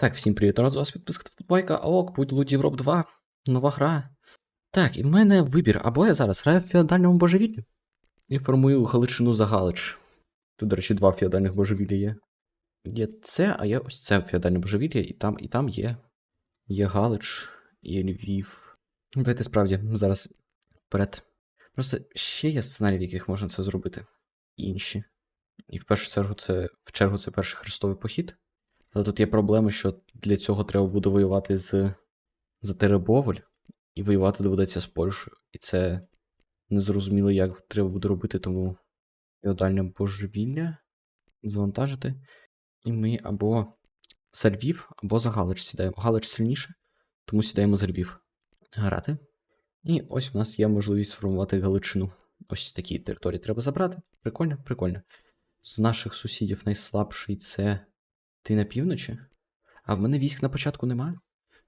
Так, всім привіт, рад з вас підписка та футбойка, ок, будь Луд Європ 2, нова гра. Так, і в мене вибір, або я зараз граю в феодальному божевіллі і формую Галичину за Галич. Тут, до речі, два феодальних божевілля є. Є це, а є ось це феодальне божевілля, і там, і там є. Є Галич і Львів. Давайте справді, зараз вперед. Просто ще є сценарії, в яких можна це зробити. Інші. І в першу чергу це, в чергу це перший хрестовий похід. Але тут є проблема, що для цього треба буде воювати з за Теребовль, і воювати доведеться з Польщею. І це незрозуміло, як треба буде робити, тому феодальне божевілля завантажити. І ми або за Львів, або за Галич сідаємо. Галич сильніше, тому сідаємо за Львів. Грати. І ось в нас є можливість сформувати Галичину. Ось такі території треба забрати. Прикольно, прикольно. З наших сусідів найслабший це ти на півночі? А в мене військ на початку немає?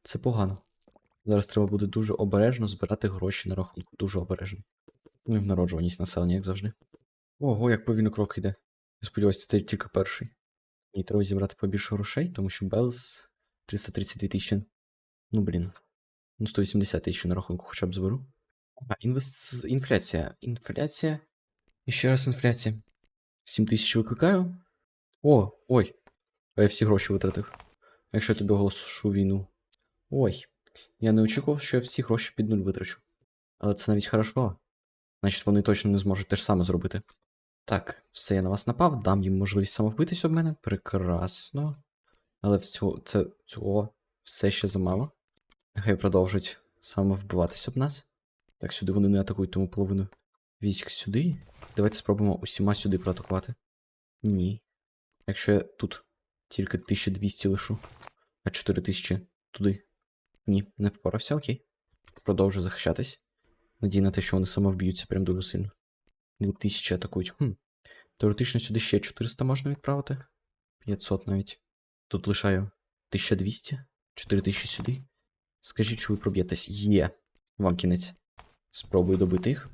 Це погано. Зараз треба буде дуже обережно збирати гроші на рахунку. Дуже обережно. Ну і в народжуваність населення, як завжди. Ого, як повільно крок йде. Я сподіваюся, це тільки перший. Мені треба зібрати побільше грошей, тому що Белс 332 тисячі. Ну, блін. Ну, 180 тисяч на рахунку хоча б зберу. А, інвест... інфляція. Інфляція. І ще раз інфляція. 7 тисяч викликаю. О, ой. А я всі гроші витратив. Якщо я тобі оголошу війну? Ой. Я не очікував, що я всі гроші під нуль витрачу. Але це навіть хорошо. Значить, вони точно не зможуть те ж саме зробити. Так, все, я на вас напав, дам їм можливість самовбитися об мене. Прекрасно. Але всього, це цього все ще замало. Нехай продовжать самовбиватися об нас. Так, сюди вони не атакують, тому половину військ сюди. Давайте спробуємо усіма сюди проатакувати. Ні. Якщо я тут тільки 1200 лишу, а 4000 туди. Ні, не впорався, окей. Продовжу захищатись. Надій на те, що вони самовб'ються прям дуже сильно. 2000 атакують. Хм. Теоретично сюди ще 400 можна відправити. 500 навіть. Тут лишаю 1200, 4000 сюди. Скажіть, що ви проб'єтесь. Є. Вам кінець. Спробую добити їх.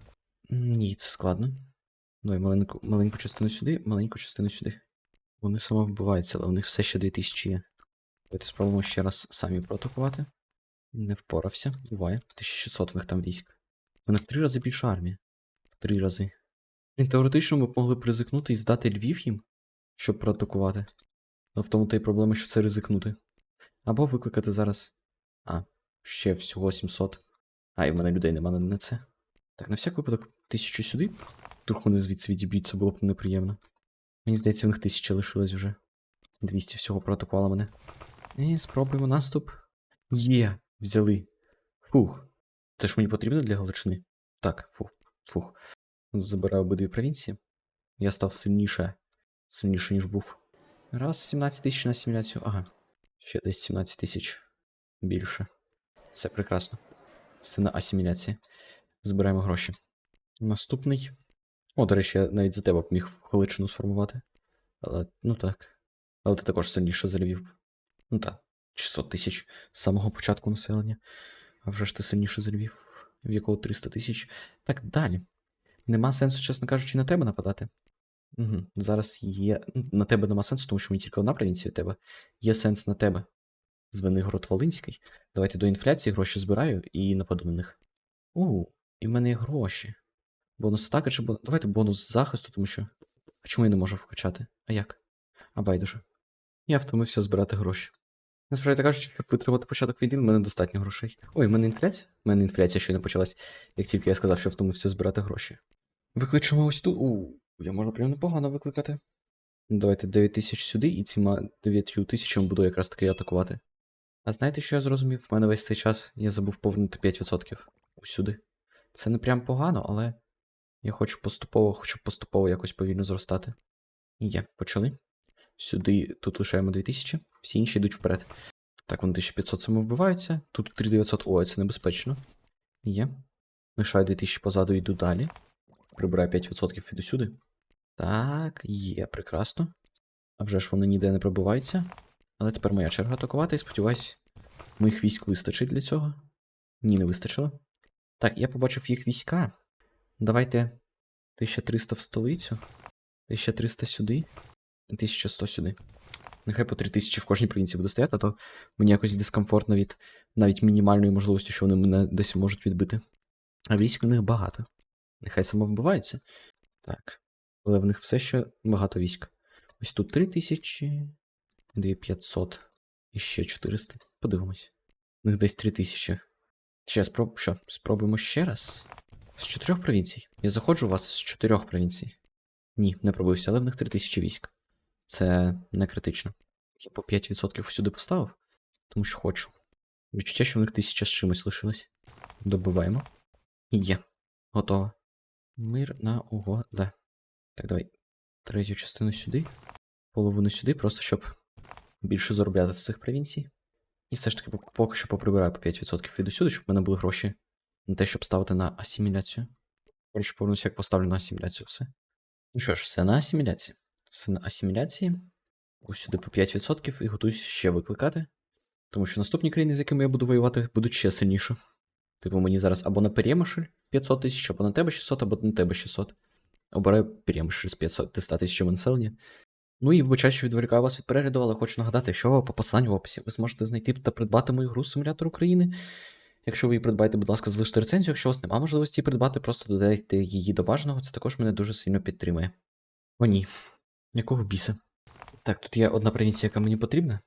Ні, це складно. Давай маленьку, маленьку частину сюди, маленьку частину сюди. Вони самовбиваються, але у них все ще 2000 є. Давайте спробуємо ще раз самі проатакувати. Не впорався. Буває. 1600 у них там військ. Них в три рази більша армія. В три рази. Блін, теоретично ми б могли б ризикнути і здати Львів їм, щоб проатакувати. Але в тому та й проблема, що це ризикнути. Або викликати зараз. А, ще всього 700. А, і в мене людей нема на це. Так, на всяк випадок, 1000 сюди. Вдруг вони звідси відіб'ють, це було б неприємно. Мені здається, в них 1000 лишилось вже. 200 всього проатакувало мене. І спробуємо наступ. Є, взяли. Фух. Це ж мені потрібно для Галичини? Так, фух, фух. Забираю обидві провінції. Я став сильніше. Сильніше, ніж був. Раз, 17 тисяч на асиміляцію. Ага. Ще десь 17 тисяч. Більше. Все прекрасно. Все на асиміляції. Збираємо гроші. Наступний. О, до речі, я навіть за тебе б міг Галичину сформувати. Але, ну так. Але ти також сильніше за Львів. Ну так, 600 тисяч з самого початку населення. А вже ж ти сильніше за Львів, в якого 300 тисяч. Так, далі. Нема сенсу, чесно кажучи, на тебе нападати. Угу. Зараз є. На тебе нема сенсу, тому що мені тільки одна провінція тебе. Є сенс на тебе. Звенигород Волинський. Давайте до інфляції гроші збираю і нападу на них. У, і в мене є гроші. Бонус стака чи бонус. Давайте бонус захисту, тому що. А чому я не можу вкачати? А як? А байдуже. Я втомився збирати гроші. Насправді кажучи, щоб витримати початок війни, в мене достатньо грошей. Ой, в мене інфляція? В мене інфляція не почалась, як тільки я сказав, що втомився збирати гроші. Викличемо ось тут. У, я можу прям непогано викликати. Давайте 9 тисяч сюди, і цими 9 тисячами буду якраз таки атакувати. А знаєте, що я зрозумів? В мене весь цей час я забув повернути 5% усюди. Це не прям погано, але я хочу поступово, хочу поступово якось повільно зростати. Є, почали. Сюди тут лишаємо 2000, всі інші йдуть вперед. Так, вони 1500 самовбиваються. Тут 3900. Ой, це небезпечно. Є. Лишаю 2000 позаду, йду далі. Прибираю 5% іду сюди. Так, є, прекрасно. А вже ж вони ніде не пробиваються. Але тепер моя черга атакувати, і сподіваюсь, моїх військ вистачить для цього. Ні, не вистачило. Так, я побачив їх війська. Давайте 1300 в столицю. 1300 сюди. 1100 сюди. Нехай по 3 тисячі в кожній провінції буде стояти, а то мені якось дискомфортно від навіть мінімальної можливості, що вони мене десь можуть відбити. А військ в них багато. Нехай самовбиваються. Так. Але в них все ще багато військ. Ось тут 3 тисячі, 2500 і ще 400. Подивимось. У них десь 3 тисячі. Ще спроб... що? Спробуємо ще раз. З чотирьох провінцій. Я заходжу у вас з чотирьох провінцій. Ні, не пробився, але в них 3 тисячі військ. Це не критично. Я по 5% усюди поставив, тому що хочу. Відчуття, що в них тисяча з чимось лишилось. Добиваємо. Є. Готово. Мир на угода. Так, давай. Третю частину сюди. Половину сюди, просто щоб більше заробляти з цих провінцій. І все ж таки поки що поприбираю по 5% від усюди, щоб в мене були гроші на те, щоб ставити на асиміляцію. Коротше, повернуся, як поставлю на асиміляцію все. Ну що ж, все на асиміляції. Все на асиміляції. Ось сюди по 5% і готуюсь ще викликати. Тому що наступні країни, з якими я буду воювати, будуть ще сильніше. Типу, мені зараз або на Перемишль 500 тисяч, або на тебе 600, або на тебе 600. Обираю Перемишль з 500 тисячами населення. Ну і вибачаю, що відволікаю вас від перегляду, але хочу нагадати, що по посиланню в описі ви зможете знайти та придбати мою гру Симулятор України. Якщо ви її придбаєте, будь ласка, залиште рецензію. Якщо у вас немає можливості її придбати, просто додайте її до бажаного, це також мене дуже сильно підтримує. О, ні. Якого біса? Так, тут є одна провінція, яка мені потрібна.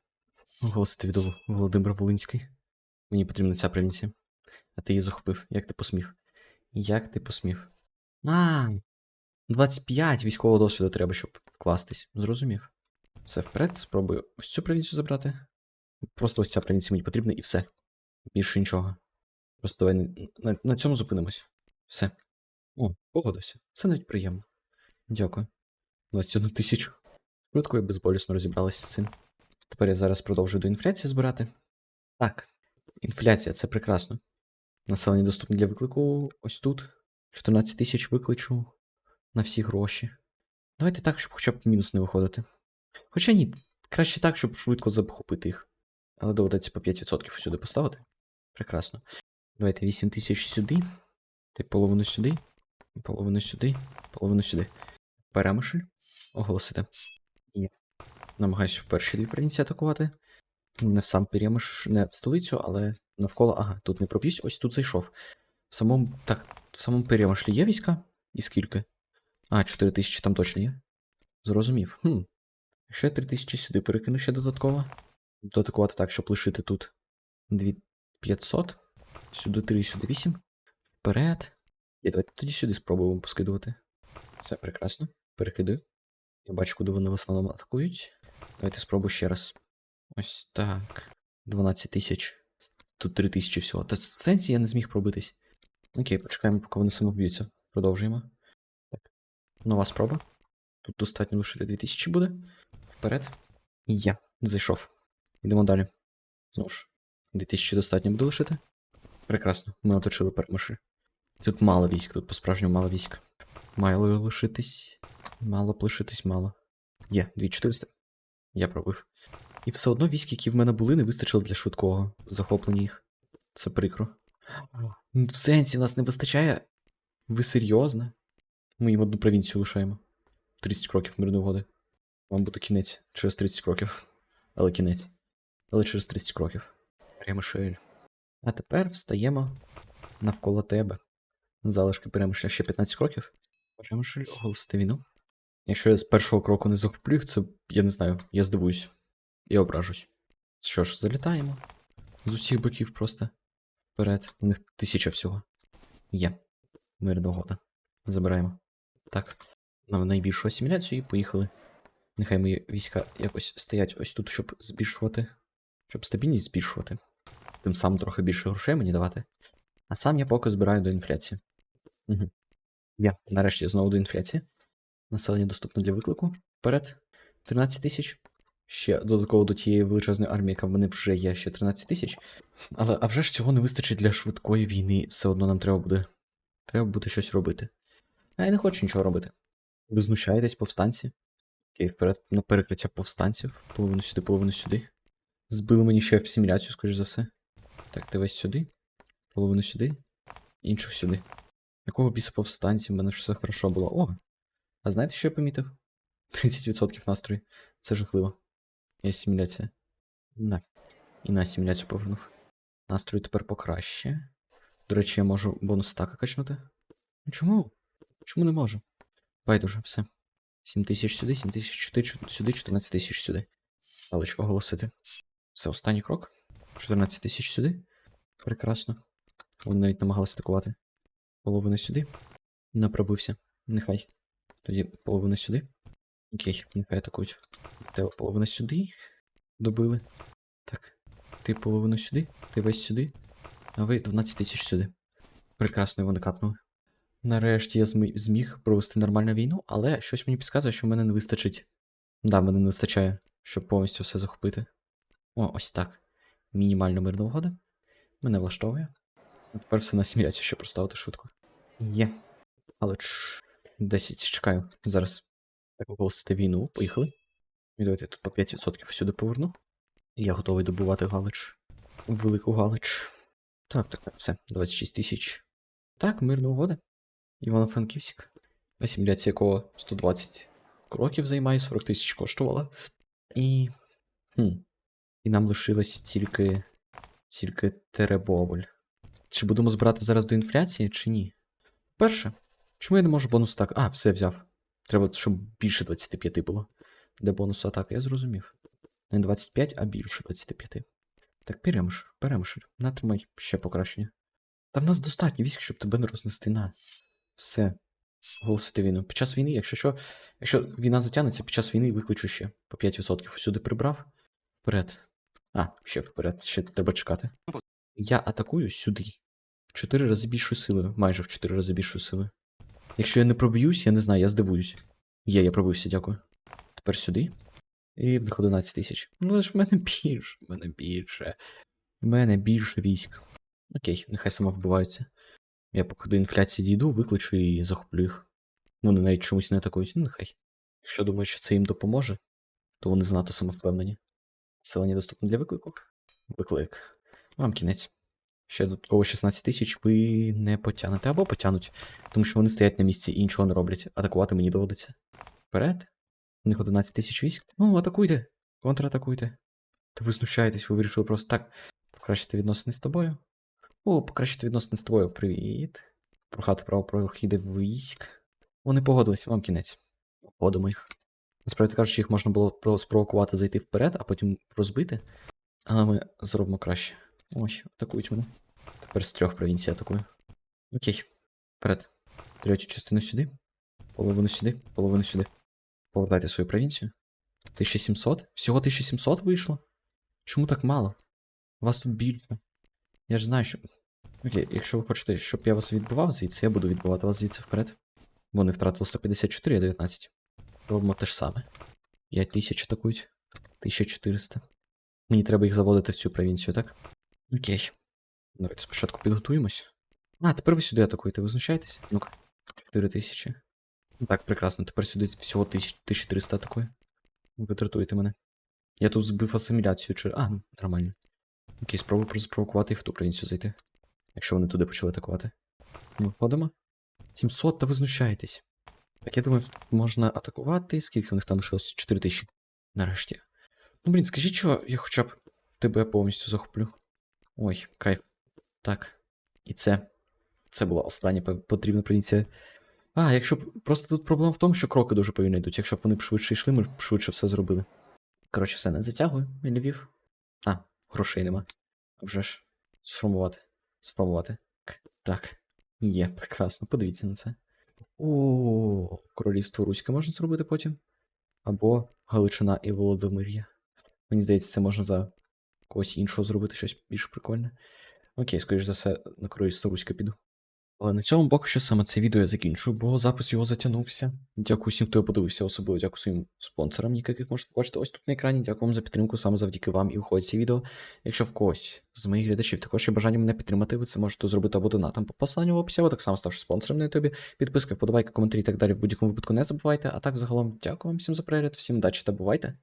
Оголосити від Володимир Волинський. Мені потрібна ця провінція. А ти її захопив. Як ти посмів? Як ти посмів? А, 25 військового досвіду треба, щоб вкластись. Зрозумів. Все вперед, спробую ось цю провінцію забрати. Просто ось ця провінція мені потрібна і все. Більше нічого. Просто давай на, на, цьому зупинимось. Все. О, погодився. Це навіть приємно. Дякую. 21 тисячу. Швидко і безболісно розібралися з цим. Тепер я зараз продовжую до інфляції збирати. Так, інфляція це прекрасно. Населення доступне для виклику ось тут. 14 тисяч викличу на всі гроші. Давайте так, щоб хоча б мінус не виходити. Хоча ні, краще так, щоб швидко захопити їх. Але доведеться по 5% сюди поставити. Прекрасно. Давайте 8 тисяч сюди. Ти половину сюди. Половину сюди. Половину сюди. Перемишль. Оголосити. Є. Намагаюся в перші дві провінції атакувати. Не в сам Перемиш, не в столицю, але навколо. Ага, тут не проб'юсь, ось тут зайшов. В самому. Так, в самому Перемишлі є війська? І скільки? А, 4 тисячі там точно є. Зрозумів. Хм. Я 3 тисячі сюди перекину ще додатково. То так, щоб лишити тут 2500. Сюди 3, сюди 8. Вперед. І давайте тоді сюди спробуємо поскидувати. Все прекрасно. Перекидаю. Я бачу, куди вони в основному атакують. Давайте спробую ще раз. Ось так. 12 тисяч. Тут 3 тисячі всього. Та в сенсі я не зміг пробитись. Окей, почекаємо, поки вони самоб'ються. Продовжуємо. Так. Нова спроба. Тут достатньо лишити 2000 буде. Вперед. Я. Зайшов. Йдемо далі. Знову ж. 2000 достатньо буде лишити. Прекрасно. Ми оточили перемиші. Тут мало військ, тут по-справжньому мало військ. Мало лишитись. Мало б лишитись мало. Є, 2400. Я пробив. І все одно військ, які в мене були, не вистачило для швидкого захоплення їх. Це прикро. В сенсі, нас не вистачає. Ви серйозно? Ми їм одну провінцію лишаємо. 30 кроків мирної угоди. Вам буде кінець через 30 кроків. Але кінець. Але через 30 кроків. Перемишель. А тепер встаємо навколо тебе. Залишки перемишля ще 15 кроків. Перемишль оголосити війну. Якщо я з першого кроку не захоплю їх, це я не знаю, я здивуюсь. І ображусь. Що ж, залітаємо. З усіх боків просто вперед. У них тисяча всього. Є. Мирна угода. Забираємо. Так. На найбільшу асиміляцію і поїхали. Нехай мої війська якось стоять ось тут, щоб збільшувати. Щоб стабільність збільшувати. Тим самим трохи більше грошей мені давати. А сам я поки збираю до інфляції. Угу. Я нарешті знову до інфляції. Населення доступне для виклику. Вперед. 13 тисяч. Ще додатково до тієї величезної армії, яка в мене вже є, ще 13 тисяч. Але а вже ж цього не вистачить для швидкої війни. Все одно нам треба буде. Треба буде щось робити. А я не хочу нічого робити. Ви знущаєтесь, повстанці. Окей, вперед на перекриття повстанців. Половину сюди, половину сюди. Збили мені ще в асиміляцію, скоріш за все. Так, ти весь сюди. Половину сюди. Інших сюди. Якого біса повстанців? У мене ж все хорошо було. О! А знаєте, що я помітив? 30% настрою. Це жахливо. І асиміляція. На. І на асиміляцію повернув. Настрій тепер покраще. До речі, я можу бонус стака качнути. Ну Чому? Чому не можу? Байдуже, все. 7 тисяч сюди, 7 тисяч сюди, 14 тисяч сюди. Галочку оголосити. Все, останній крок. 14 тисяч сюди. Прекрасно. Вони навіть намагалися атакувати. Половина сюди. Не пробився. Нехай. Тоді половина сюди. Окей, нехай атакують. Тебе половина сюди. Добили. Так. Ти половину сюди, ти весь сюди. А ви 12 тисяч сюди. Прекрасно вони капнули. Нарешті я зміг провести нормальну війну, але щось мені підказує, що в мене не вистачить. Да, мене не вистачає, щоб повністю все захопити. О, ось так. Мінімальна мирна угода. Мене влаштовує. Тепер все на асиміляцію, щоб проставити швидко. Є. Але ж 10 чекаю. Зараз так оголосити війну. Поїхали. І давайте тут по 5% сюди поверну. Я готовий добувати Галич. Велику Галич. Так, так, так, все. 26 тисяч. Так, мирна угода. Івано-Франківськ. Асиміляція якого 120 кроків займає, 40 тисяч коштувала. І. Хм. І нам лишилось тільки. Тільки Теребовль. Чи будемо збирати зараз до інфляції, чи ні? Перше, чому я не можу бонус так. А, все взяв. Треба, щоб більше 25 було. Для бонусу атаки, я зрозумів. Не 25, а більше 25. Так, беремо ж. Натримай ще покращення. Та в нас достатньо військ, щоб тебе не рознести на. Все. Голосити війну. Під час війни, якщо що, якщо війна затягнеться, під час війни викличу ще по 5% усюди прибрав. Вперед. А, ще вперед, ще треба чекати. Я атакую сюди. В 4 рази більшою силою. Майже в 4 рази більшою силою. Якщо я не проб'юсь, я не знаю, я здивуюсь. Є, я пробився, дякую. Тепер сюди. І вдих 11 тисяч. Ну, але ж в мене більше, в мене більше. В мене більше військ. Окей, нехай само вбиваються. Я поки до інфляції дійду, викличу і захоплю їх. Вони навіть чомусь не атакують, ну нехай. Якщо думають, що це їм допоможе, то вони занадто самовпевнені. Селення доступне для виклику. Виклик. Вам кінець. Ще додатково 16 тисяч ви не потягнете або потягнуть, тому що вони стоять на місці і нічого не роблять. Атакувати мені доводиться. Вперед. У них 11 тисяч військ. Ну, атакуйте. Контратакуйте. Та ви знущаєтесь, ви вирішили просто так покращити відносини з тобою. О, покращити відносини з тобою. Привіт. Прохати право прохіди військ. Вони погодились, вам кінець. Ходимо їх. Насправді кажучи, їх можна було спровокувати зайти вперед, а потім розбити. Але ми зробимо краще. Ось, атакують мене. Тепер з трьох провінцій атакую. Окей. Вперед. Третю частину сюди. Половину сюди, половину сюди. Повертайте свою провінцію. 1700? Всього 1700 вийшло? Чому так мало? Вас тут більше. Я ж знаю, що. Окей, якщо ви хочете, щоб я вас відбивав звідси, я буду відбивати вас звідси вперед. Вони втратили 154, а 19. Робимо те ж саме. 5000 атакують. 1400. Мені треба їх заводити в цю провінцію, так? Окей. Давайте спочатку підготуємось. А, тепер ви сюди атакуєте, ви знущаєтесь? Ну-ка. 4000. Ну Так, прекрасно. Тепер сюди всього 1000 1300 атакує. Ви дратуєте мене. Я тут збив асиміляцію чи. А, нормально. Окей, спробую спровокувати їх в ту провінцію зайти. Якщо вони туди почали атакувати. Ну, ходимо. 700, та ви знущаєтесь. Так, я думаю, можна атакувати. Скільки у них там лишилось? 4000. Нарешті. Ну, блін, скажіть, що я хоча б тебе повністю захоплю. Ой, кайф. Так. І це. Це була остання потрібна провінція. А, якщо б. Просто тут проблема в тому, що кроки дуже повільно йдуть. Якщо б вони б швидше йшли, ми б швидше все зробили. Коротше, все, не затягую, я Львів. А, грошей нема. Вже ж. Сформувати. Сформувати. Так. Є, прекрасно. Подивіться на це. О, королівство Руське можна зробити потім. Або Галичина і Володимир'я. Мені здається, це можна за когось іншого зробити щось більш прикольне. Окей, скоріш за все, на королівство Руське піду. Але на цьому поки що саме це відео я закінчу, бо запис його затягнувся. Дякую всім, хто подивився, особливо дякую своїм спонсорам, яких можете бачити ось тут на екрані. Дякую вам за підтримку саме завдяки вам і виходить ці відео. Якщо в когось з моїх глядачів також є бажання мене підтримати, ви це можете зробити або донатом по посиланню в описі, або так само ставши спонсором на ютубі. Підписка, вподобайка, коментарі і так далі в будь-якому випадку не забувайте. А так загалом дякую вам всім за перегляд, всім удачі та бувайте!